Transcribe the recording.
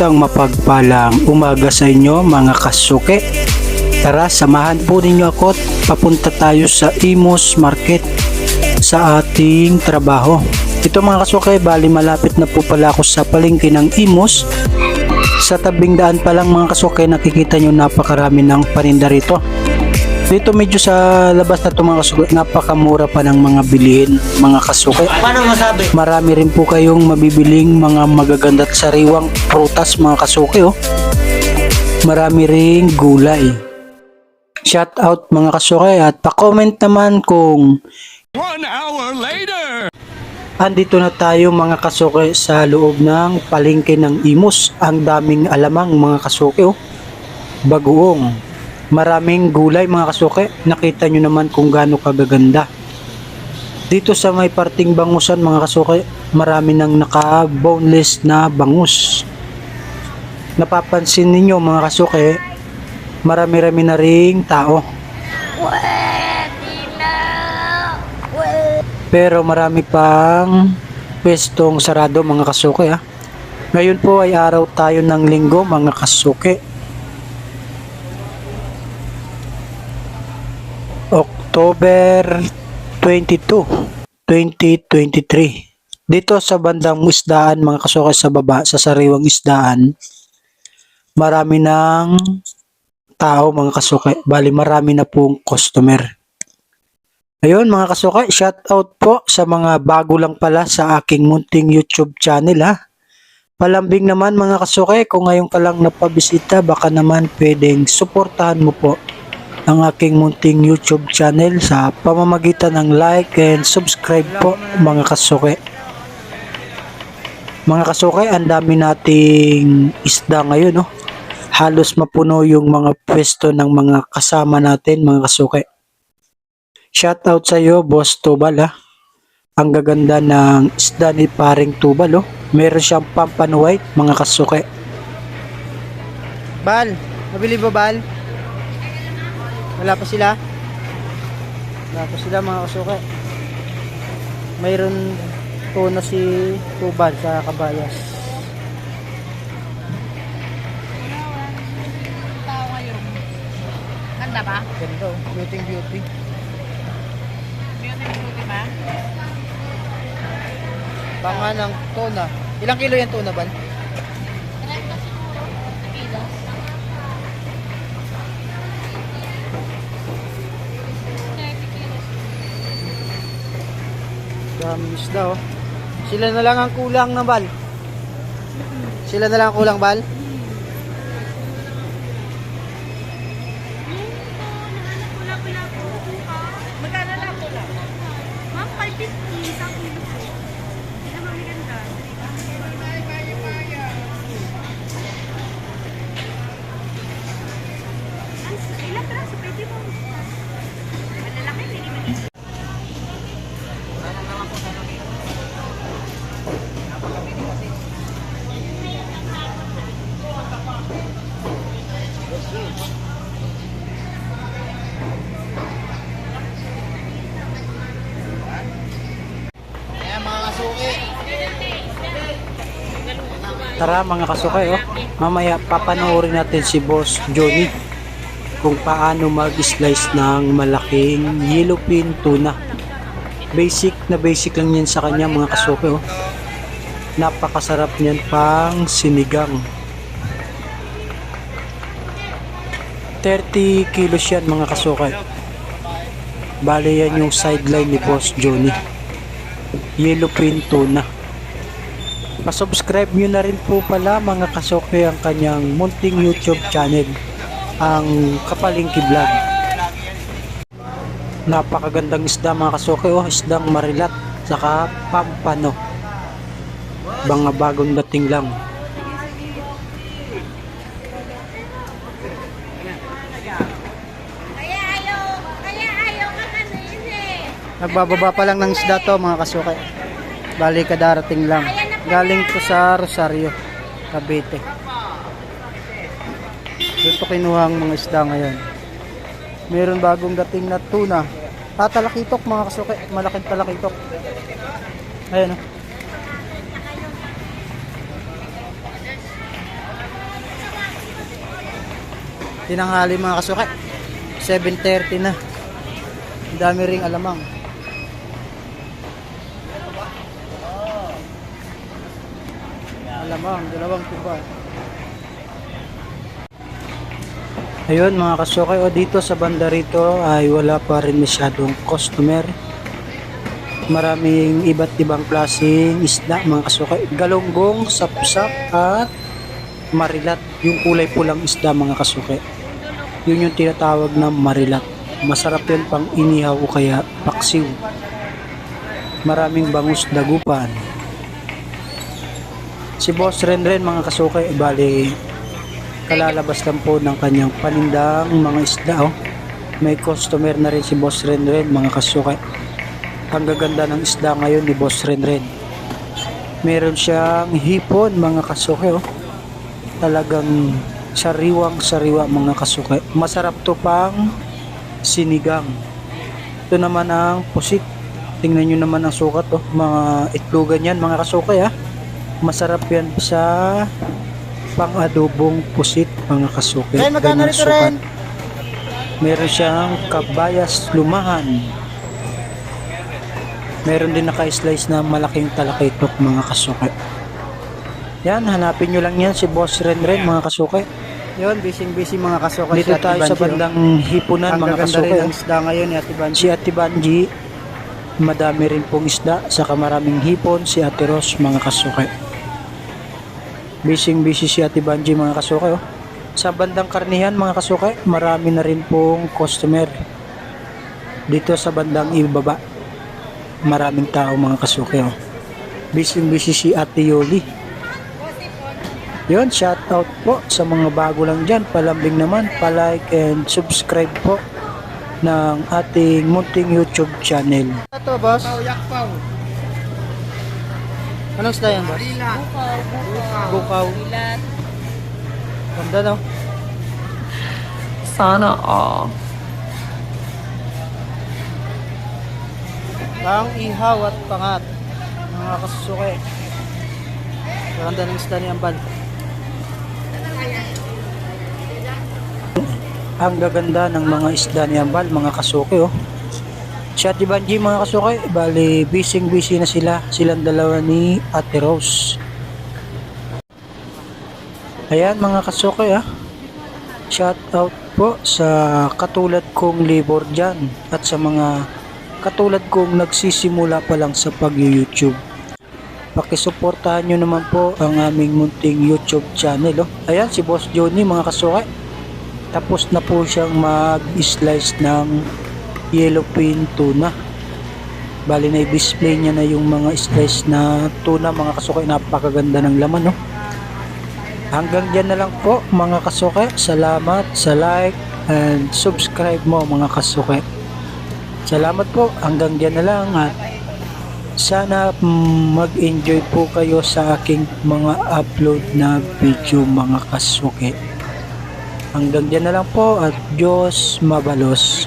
Isang mapagpalang umaga sa inyo mga kasuke. Tara, samahan po ninyo ako at papunta tayo sa Imus Market sa ating trabaho. Ito mga kasuke, bali malapit na po pala ako sa palengke ng Imus. Sa tabing daan pa lang mga kasuke, nakikita nyo napakarami ng paninda rito. Dito medyo sa labas na ito mga kasuke, napakamura pa ng mga bilihin mga kasuke. Paano masabi? Marami rin po kayong mabibiling mga magaganda at sariwang prutas mga kasuke oh. Marami ring gulay. Shout out mga kasuke at pa-comment naman kung One hour later. andito na tayo mga kasuke sa loob ng palengke ng Imus. Ang daming alamang mga kasuke oh. Bagoong. Maraming gulay mga kasuke. Nakita nyo naman kung gaano kagaganda. Dito sa may parting bangusan mga kasuke, marami nang naka-boneless na bangus. Napapansin ninyo mga kasuke, marami-rami na ring tao. Pero marami pang pwestong sarado mga kasuke ha. Ngayon po ay araw tayo ng linggo mga kasuke. October 22, 2023. Dito sa bandang isdaan mga kasuke sa baba, sa sariwang isdaan, marami ng tao mga kasuke. Bali marami na pong customer. Ayun mga kasuke, shout out po sa mga bago lang pala sa aking munting YouTube channel ha. Palambing naman mga kasuke, kung ngayon ka lang napabisita, baka naman pwedeng suportahan mo po ang aking munting YouTube channel sa pamamagitan ng like and subscribe po mga kasuke. Mga kasuke, ang dami nating isda ngayon no. Halos mapuno yung mga pwesto ng mga kasama natin mga kasuke. Shout out sa iyo, Boss Tubal ha. Ang gaganda ng isda ni paring Tubal oh. Meron siyang pampan white mga kasuke. Bal, nabili ba Bal? Wala pa sila? Wala pa sila mga kasuke. Mayroon tuna si Tubal sa Kabayas. Ganda ba? Ganda oh, beauty beauty. Beauty beauty ba? Banga ng tuna. Ilang kilo yan tuna Bal? Dami isda oh. Sila na lang ang kulang na Bal. Sila na lang ang kulang Bal. Magkano lang po lang? Ma'am, 550 isang kilo Tara mga kasuke oh. Mamaya papanoorin natin si Boss Johnny kung paano mag-slice ng malaking yellowfin tuna. Basic na basic lang yan sa kanya mga kasuke oh. Napakasarap niyan pang sinigang. 30 kilos yan mga kasuke. Bale yan yung sideline ni Boss Johnny. Yellowfin tuna. Pa-subscribe nyo na rin po pala mga kasoke ang kanyang munting YouTube channel, ang Kapalingki Vlog. Napakagandang isda mga kasoke, oh, isdang marilat, saka pampano. Mga bagong dating lang. Kaya ayaw, kaya ayaw ka ano yun eh. Nagbababa pa lang ng isda to mga kasuke. Bali kadarating lang. Galing to sa Rosario, Cavite. Dito kinuha ang mga isda ngayon. Meron bagong dating na tuna. Ah, talakitok mga kasuke. Malaking talakitok. Ayan oh. Tinanghali mga kasuke. 7.30 na. Ang dami ring alamang. Alamang, dalawang tuba. Ayun mga kasukay, o dito sa banda rito ay wala pa rin masyadong customer. Maraming iba't ibang klaseng isda mga kasukay. Galunggong, sapsap at marilat. Yung kulay pulang isda mga kasukay. Yun yung tinatawag na marilat. Masarap yun pang inihaw o kaya paksiw. Maraming bangus dagupan. Si Boss Renren mga kasukay, bali kalalabas lang po ng kanyang panindang mga isda oh. May customer na rin si Boss Renren mga kasukay. Ang gaganda ng isda ngayon ni Boss Renren. Meron siyang hipon mga kasukay oh. Talagang sariwang sariwa mga kasukay. Masarap to pang sinigang. Ito naman ang pusit. Tingnan nyo naman ang sukat oh. Mga itlogan yan mga kasukay ah. Masarap yan sa pang-adobong pusit mga kasuki. Ren, magkano rito. Ren? Meron siyang kabayas lumahan. Meron din naka-slice na malaking talakitok mga kasuki. Yan, hanapin nyo lang yan si Boss Renren mga kasuki. Yun, busy-busy mga kasuke. Dito si tayo sa bandang hipunan Ang mga kasuki. rin ng isda ngayon ni Ate Banji. Si Ate Banji, madami rin pong isda, saka maraming hipon si Ate Ros mga kasuki. Busy busy si Ate Banji mga kasuki. Oh. Sa bandang karnihan mga kasuki, marami na rin pong customer. Dito sa bandang ibaba, maraming tao mga kasuki. Oh. Busy busy si Ate Yoli. Yun, shout out po sa mga bago lang dyan. Palambing naman, palike and subscribe po ng ating munting YouTube channel. Ito, boss. Anong isda yan, boss? Bukaw. Bilat. Ganda, no? Sana all. Pang ihaw at pangat. Mga kasusuke. Ganda ng isda ni Ambal. Ang gaganda ng mga isda ni Ambal, mga kasuke oh. Si Ate Banji mga kasuke, bali busy busy na sila, silang dalawa ni Ate Rose. Ayan mga kasuke ah. Shout out po sa katulad kong labor dyan at sa mga katulad kong nagsisimula pa lang sa pag-YouTube. Pakisuportahan nyo naman po ang aming munting YouTube channel. Oh. Ayan si Boss Johnny mga kasuke. Tapos na po siyang mag-slice ng yellowfin tuna. Bali na i-display niya na yung mga slice na tuna mga kasuke. Napakaganda ng laman no. Hanggang dyan na lang po mga kasuke. Salamat sa like and subscribe mo mga kasuke. Salamat po. Hanggang dyan na lang at sana mm, mag-enjoy po kayo sa aking mga upload na video mga kasuke. Hanggang dyan na lang po at Diyos mabalos.